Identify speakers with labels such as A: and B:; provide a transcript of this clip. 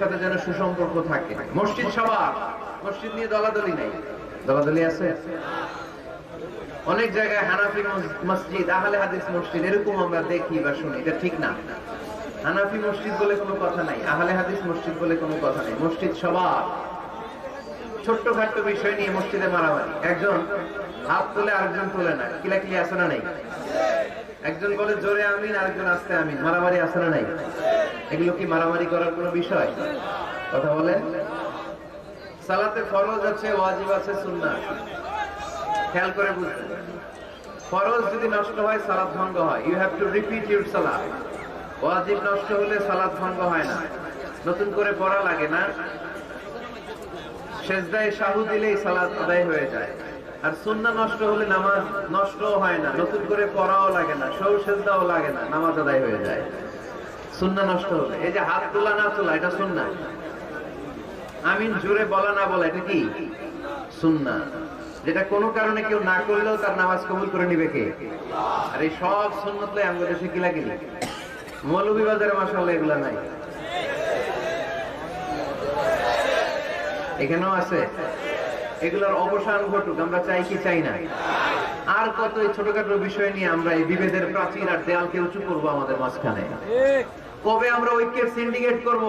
A: সাথে যেন সুসম্পর্ক থাকে। মসজিদ সবার। মসজিদ নিয়ে দলাদলি নাই। দলাদলি আছে? অনেক জায়গায় হানাফি মসজিদ, আহলে হাদিস মসজিদ, এরকম আমরা দেখি বা শুনি। এটা ঠিক না। হানাফি মসজিদ বলে কোনো কথা নাই। আহলে হাদিস মসজিদ বলে কোনো কথা নাই। মসজিদ সবার। ছোট্ট খাট্ট বিষয় নিয়ে মসজিদে মারামারি। একজন হাত তুলে আরেকজন তুলে না। কিলাকিলি আছে না নাই? একজন বলে, জোরে আমিন আরেকজন, আস্তে আমিন মারামারি আছে না নাই? এগুলো কি মারামারি করার কোনো বিষয়? কথা বলেন। সালাতে ফরজ আছে, ওয়াজিব আছে, সুন্নাহ। খেয়াল করে বুঝতে ফরজ যদি নষ্ট হয়, সালাত ভঙ্গ হয়। You have to repeat your সালাত ওয়াজিব নষ্ট হলে সালাত ভঙ্গ হয় না। নতুন করে পড়া লাগে না। সেজদায় শাহু দিলেই সালাত আদায় হয়ে যায়। আর সুন্নাহ নষ্ট হলে নামাজ নষ্টও হয় না, নতুন করে পড়াও লাগে না সৌ সেজদাও লাগে না, নামাজ আদায় হয়ে যায়। সুন্নাহ নষ্ট হলে এই যে হাত তোলা না তোলা, এটা সুন্নাহ। আমিন জোরে বলা না বলা, এটা কি? সুন্নাহ। যেটা কোনো কারণে কেউ না করলেও তার নামাজ কবুল করে নিবে কে? আর এই সব সুন্নত লাই আমাদের দেশে কিলা কিলি মৌলভীবাজারে মাসাল্লাহ এগুলা নাই। এখানেও আছে। এগুলোর অবসান ঘটুক, আমরা চাই কি চাই না। আর কত এই ছোটখাটো বিষয় নিয়ে আমরা এই বিভেদের প্রাচীর আর দেয়ালকে উঁচু করব আমাদের মাঝখানে। কবে আমরা ঐক্যের সিন্ডিকেট করব?